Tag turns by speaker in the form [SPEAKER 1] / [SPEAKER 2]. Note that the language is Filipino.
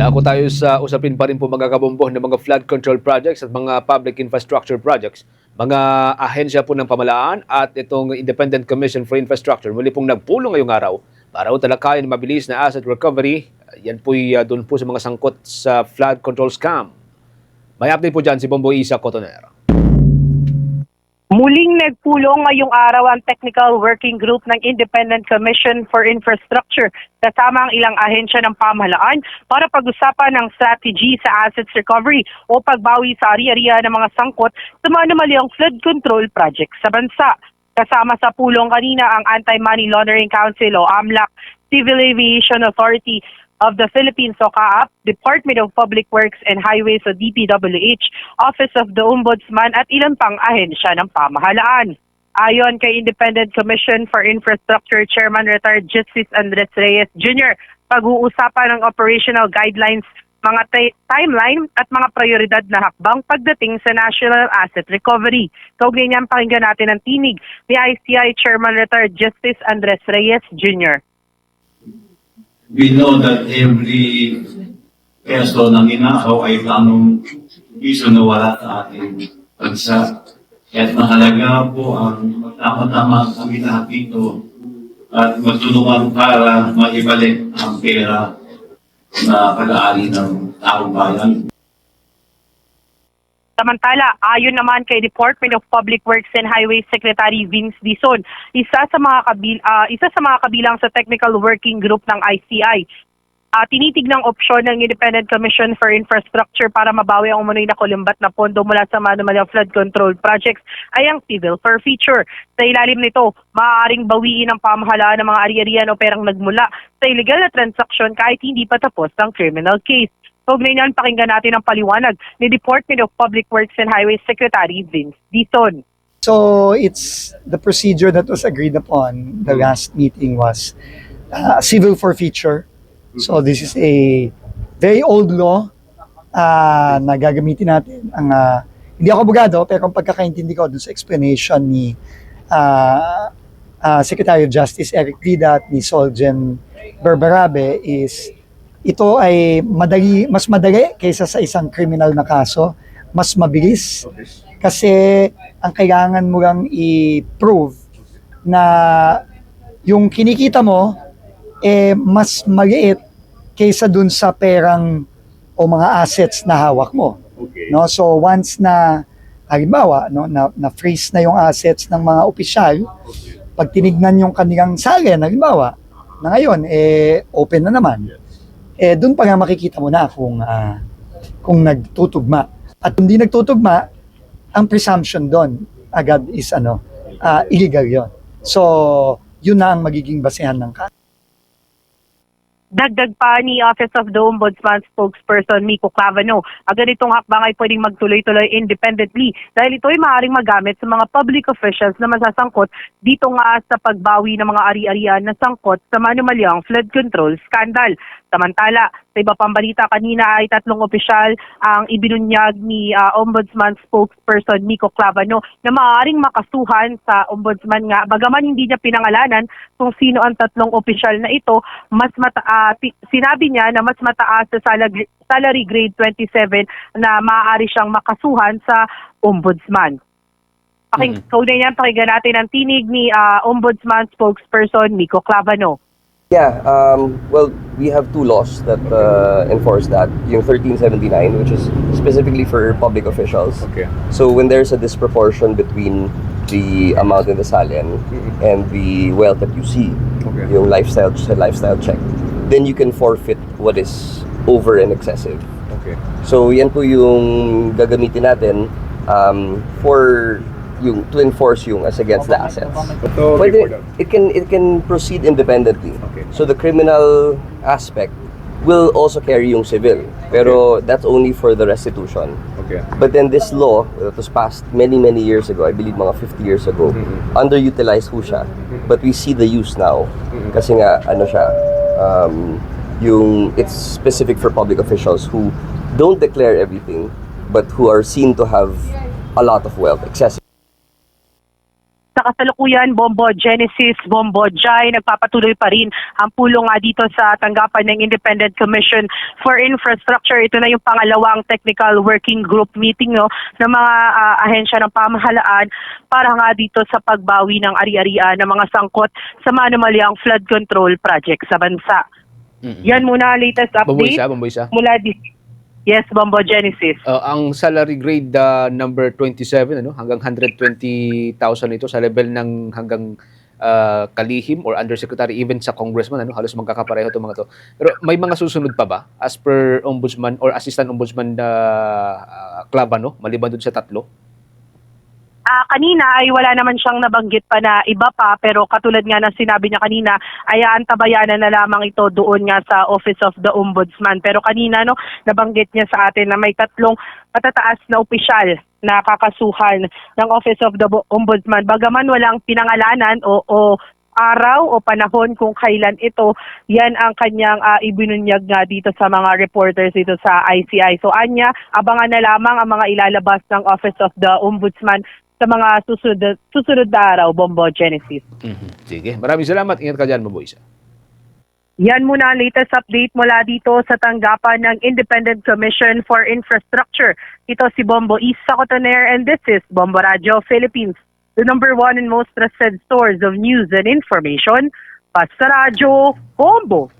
[SPEAKER 1] Dako tayo sa usapin pa rin po mga kabombo ng mga flood control projects at mga public infrastructure projects. Mga ahensya po ng pamalaan at itong Independent Commission for Infrastructure muli pong nagpulong ngayong araw para ang mabilis na asset recovery. Yan po'y uh, doon po sa mga sangkot sa flood control scam. May update po dyan si Bombo Isa Cotoner.
[SPEAKER 2] Muling nagpulong ngayong araw ang Technical Working Group ng Independent Commission for Infrastructure kasama ang ilang ahensya ng pamahalaan para pag-usapan ng strategy sa assets recovery o pagbawi sa ari-ariya ng mga sangkot sa mga namaliang flood control projects sa bansa. Kasama sa pulong kanina ang Anti-Money Laundering Council o AMLAC, Civil Aviation Authority of the Philippines o CAAP, Department of Public Works and Highways o DPWH, Office of the Ombudsman at ilan pang ahensya ng pamahalaan. Ayon kay Independent Commission for Infrastructure Chairman Retired Justice Andres Reyes Jr., pag-uusapan ng operational guidelines, mga ti- timeline at mga prioridad na hakbang pagdating sa National Asset Recovery. Kaugnay niyan pakinggan natin ang tinig ni ICI Chairman Retired Justice Andres Reyes Jr.
[SPEAKER 3] we know that every peso na ninakaw ay tamang piso na wala sa ating bansa. At mahalaga po ang tama-tama kami lahat dito at magtulungan para maibalik ang pera na pag-aari ng taong bayan.
[SPEAKER 2] Samantala, ayon naman kay Department of Public Works and Highways Secretary Vince Dizon, isa sa mga kabil ah, isa sa mga kabilang sa Technical Working Group ng ICI. Uh, tinitignan opsyon ng Independent Commission for Infrastructure para mabawi ang umunoy na kulumbat na pondo mula sa manumalang flood control projects ay ang civil forfeiture. Sa ilalim nito, maaaring bawiin ng pamahalaan ng mga ari-arian o perang nagmula sa illegal na transaksyon kahit hindi pa tapos ang criminal case. Kaugnay niyan, pakinggan natin ang paliwanag ni Department of Public Works and Highways Secretary Vince Dizon.
[SPEAKER 4] So it's the procedure that was agreed upon the last meeting was uh, civil forfeiture. So this is a very old law uh, na gagamitin natin. Ang uh, hindi ako abogado pero ang pagkakaintindi ko dun sa explanation ni uh, uh, Secretary of Justice Eric Vida at ni Solgen Berberabe is ito ay madali, mas madali kaysa sa isang criminal na kaso, mas mabilis kasi ang kailangan mo lang i-prove na yung kinikita mo eh mas maliit kaysa dun sa perang o mga assets na hawak mo. No? So once na halimbawa no na, na freeze na yung assets ng mga opisyal, pag tinignan yung kanilang salin halimbawa, na ngayon eh open na naman. Eh doon pa nga makikita mo na kung ah, kung nagtutugma. At hindi nagtutugma, ang presumption doon agad is ano, ah, illegal yon. So, yun na ang magiging basehan ng kaso.
[SPEAKER 2] Dagdag pa ni Office of the Ombudsman spokesperson Miko Clavano, ang ganitong hakbang ay pwedeng magtuloy-tuloy independently dahil ito ay maaaring magamit sa mga public officials na masasangkot dito nga sa pagbawi ng mga ari-arian na sangkot sa manumalyang flood control scandal. Samantala, sa iba pang balita kanina ay tatlong opisyal ang ibinunyag ni ah, Ombudsman spokesperson Miko Clavano na maaaring makasuhan sa Ombudsman nga bagaman hindi niya pinangalanan kung sino ang tatlong opisyal na ito, mas mata ti- sinabi niya na mas mataas sa salary, salary grade 27 na maaari siyang makasuhan sa Ombudsman. Paking,
[SPEAKER 1] Mm.
[SPEAKER 2] kaunay niyan, pakinggan natin ang tinig ni ah, Ombudsman spokesperson Miko Clavano.
[SPEAKER 5] Yeah, um, well, we have two laws that uh, enforce that. Yung 1379, which is specifically for public officials.
[SPEAKER 1] Okay.
[SPEAKER 5] So when there's a disproportion between the amount in the salin and the wealth that you see,
[SPEAKER 1] Okay.
[SPEAKER 5] yung lifestyle lifestyle check, then you can forfeit what is over and excessive.
[SPEAKER 1] Okay.
[SPEAKER 5] So yan po yung gagamitin natin um, for yung to enforce yung as against the assets.
[SPEAKER 6] So,
[SPEAKER 5] Pwede, it can it can proceed independently.
[SPEAKER 6] Okay.
[SPEAKER 5] So the criminal aspect will also carry yung civil. Pero that's only for the restitution.
[SPEAKER 6] Okay.
[SPEAKER 5] But then this law that was passed many many years ago, I believe mga 50 years ago, underutilized ho siya. But we see the use now. Kasi nga ano siya, um, yung it's specific for public officials who don't declare everything but who are seen to have a lot of wealth, excessive
[SPEAKER 2] Sa kasalukuyan, Bombo Genesis, Bombo Jai, nagpapatuloy pa rin ang pulong nga dito sa tanggapan ng Independent Commission for Infrastructure. Ito na yung pangalawang technical working group meeting no, ng mga ah, ahensya ng pamahalaan para nga dito sa pagbawi ng ari-arian ng mga sangkot sa manumalyang flood control project sa bansa. Yan muna latest update
[SPEAKER 1] Bamboysa, Bamboysa.
[SPEAKER 2] mula di Yes, Bombo Genesis.
[SPEAKER 1] Uh, ang salary grade uh, number 27 ano hanggang 120,000 ito sa level ng hanggang uh, kalihim or undersecretary even sa congressman ano halos magkakapareho itong mga to. Pero may mga susunod pa ba as per ombudsman or assistant ombudsman na uh, club ano maliban dun sa tatlo?
[SPEAKER 2] Ah, kanina ay wala naman siyang nabanggit pa na iba pa pero katulad nga ng sinabi niya kanina ay antabayanan na lamang ito doon nga sa Office of the Ombudsman. Pero kanina no nabanggit niya sa atin na may tatlong matataas na opisyal na kakasuhan ng Office of the Ombudsman. Bagaman walang pinangalanan o, o araw o panahon kung kailan ito, yan ang kanyang ah, ibinunyag nga dito sa mga reporters dito sa ICI. So anya, abangan na lamang ang mga ilalabas ng Office of the Ombudsman sa mga susunod, susunod na araw, Bombo Genesis.
[SPEAKER 1] Sige, maraming salamat. Ingat ka diyan, Bamboysa.
[SPEAKER 2] Yan muna ang latest update mula dito sa tanggapan ng Independent Commission for Infrastructure. Ito si Bombo Isa Cotoner and this is Bombo Radio Philippines, the number one and most trusted source of news and information. Basta Radio, Bombo!